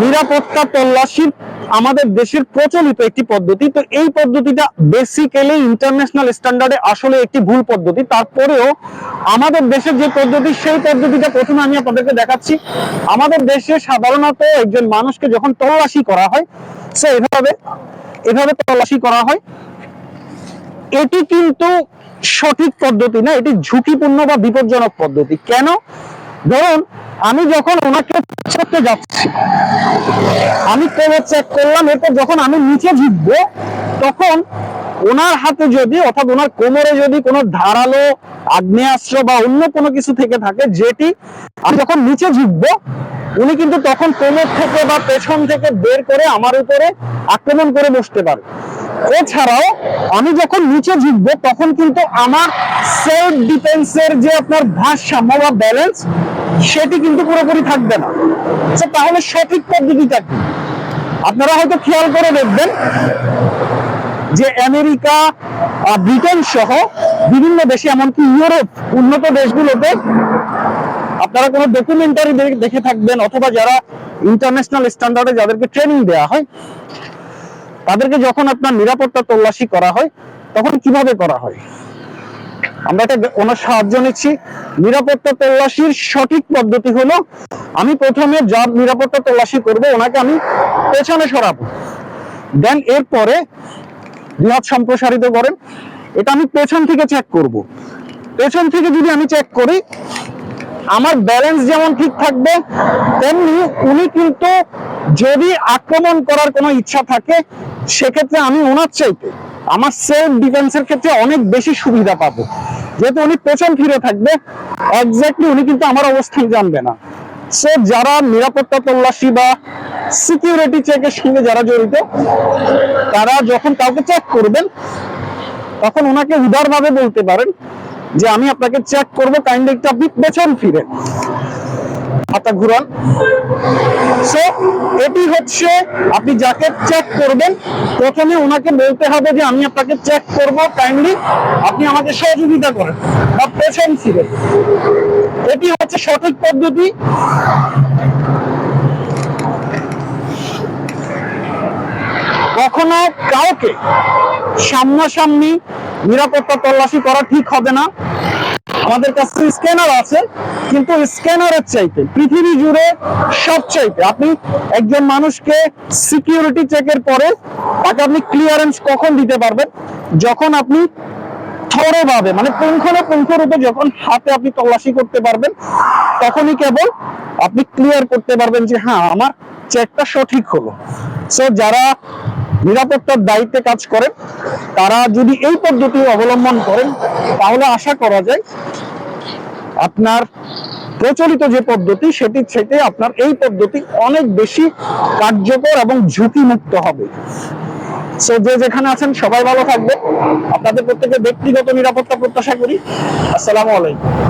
নিরাপত্তা তল্লাশির আমাদের দেশের প্রচলিত একটি পদ্ধতি। তো এই পদ্ধতিটা বেসিক্যালি ইন্টারন্যাশনাল স্ট্যান্ডার্ডে আসলে একটি ভুল পদ্ধতি। তারপরেও আমাদের দেশের যে পদ্ধতি, সেই পদ্ধতিটা প্রথমে আমি আপনাদেরকে দেখাচ্ছি। আমাদের দেশে সাধারণত একজন মানুষকে যখন তল্লাশি করা হয় সে এভাবে এভাবে তল্লাশি করা হয়। এটি কিন্তু সঠিক পদ্ধতি না, এটি ঝুঁকিপূর্ণ বা বিপজ্জনক পদ্ধতি। কেন? ধরুন, আমি যখন ওনাকে করতে যাচ্ছি, আমি কোলে চেক করলাম, এরপর যখন আমি নিচে ঝুঁকবো তখন ওনার হাতে যদি, অর্থাৎ ওনার কোমরে যদি কোনো ধারালো আগ্নেয়াস্ত্র বা অন্য কোনো কিছু থেকে থাকে, যেটি আমি যখন নিচে ঝুঁকবো উনি কিন্তু তখন কোমর থেকে বা পেছন থেকে বের করে আমার উপরে আক্রমণ করে বসতে পারে। এছাড়াও, আমি যখন নিচে ঝুঁকবো তখন কিন্তু আমার সেলফ ডিফেন্সের যে আপনার ভারসাম্য বা ব্যালেন্স সেটি কিন্তু পুরোপুরি থাকবে না। তাহলে সঠিক পদ্ধতিটা কি? আপনারা হয়তো খেয়াল করে দেখবেন যে আমেরিকা ব্রিটেন সহ বিভিন্ন দেশে, এমনকি ইউরোপ, উন্নত দেশগুলোতে আপনারা কোনো ডকুমেন্টারি দেখে থাকবেন, অথবা যারা ইন্টারন্যাশনাল স্ট্যান্ডার্ডে যাদেরকে ট্রেনিং দেওয়া হয়, তাদেরকে যখন আপনার নিরাপত্তা তল্লাশি করা হয়, তখন কীভাবে করা হয়? আমরা এটা ওনার সাহায্য নিচ্ছি। নিরাপত্তা তল্লাশির সঠিক পদ্ধতি হলো, আমি প্রথমে যার নিরাপত্তা তল্লাশি করব, ওনাকে আমি পেছনে সরাবো। দেন এরপরে বৃহৎ সম্প্রসারিত করেন। এটা আমি পেছন থেকে চেক করব। পেছন থেকে যদি আমি চেক করি, আমার ব্যালেন্স যেমন ঠিক থাকবে, তেমনি উনি কিন্তু যদি আক্রমণ করার কোনো ইচ্ছা থাকে, সেক্ষেত্রে আমি ওনার চাইতে আমার সেলফ ডিফেন্সের ক্ষেত্রে অনেক বেশি সুবিধা পাবো। যেহেতু উনি পেছন ফিরে থাকবে এক্স্যাক্টলি উনি কিন্তু আমার অবস্থান জানবে না। সো যারা নিরাপত্তা তল্লাশি বা সিকিউরিটি চেক চেকের সঙ্গে যারা জড়িত, তারা যখন কাউকে চেক করবেন, তখন ওনাকে উদারভাবে বলতে পারেন যে, আমি আপনাকে চেক করব কাইন্ডলি একটু আপনি পেছন ফিরে হাতা ঘুরান। সো হচ্ছে, আপনি যাকে চেক করবেন, প্রথমে ওনাকে বলতে হবে যে আমি আপনাকে চেক করব কাইন্ডলি আপনি আমাকে সহযোগিতা করেন, বা পেছন ফিরে। এটি হচ্ছে সঠিক পদ্ধতি। কখনো কাউকে সামনাসামনি নিরাপত্তা তল্লাশি করা ঠিক হবে না। আমাদের কাছে স্ক্যানার আছে, কিন্তু স্ক্যানারের চাইতে পৃথিবী জুড়ে সব চাইতে আপনি একজন মানুষকে সিকিউরিটি চেকের পরে তাকে আপনি ক্লিয়ারেন্স কখন দিতে পারবেন? যখন আপনি থরে ভাবে মানে পুঙ্খানুপুঙ্খ রূপে যখন হাতে আপনি তল্লাশি করতে পারবেন তখনই কেবল আপনি ক্লিয়ার করতে পারবেন যে হ্যাঁ আমার চেকটা সঠিক হলো। সো যারা নিরাপত্তার দায়িত্বে কাজ করেন, তারা যদি এই পদ্ধতি অবলম্বন করেন, তাহলে আশা করা যায় আপনার প্রচলিত যে পদ্ধতি সেটির থেকে আপনার এই পদ্ধতি অনেক বেশি কার্যকর এবং ঝুঁকি মুক্ত হবে। সো যে যেখানে আছেন, সবাই ভালো থাকবে আপনাদের প্রত্যেকের ব্যক্তিগত নিরাপত্তা প্রত্যাশা করি। আসসালামু আলাইকুম।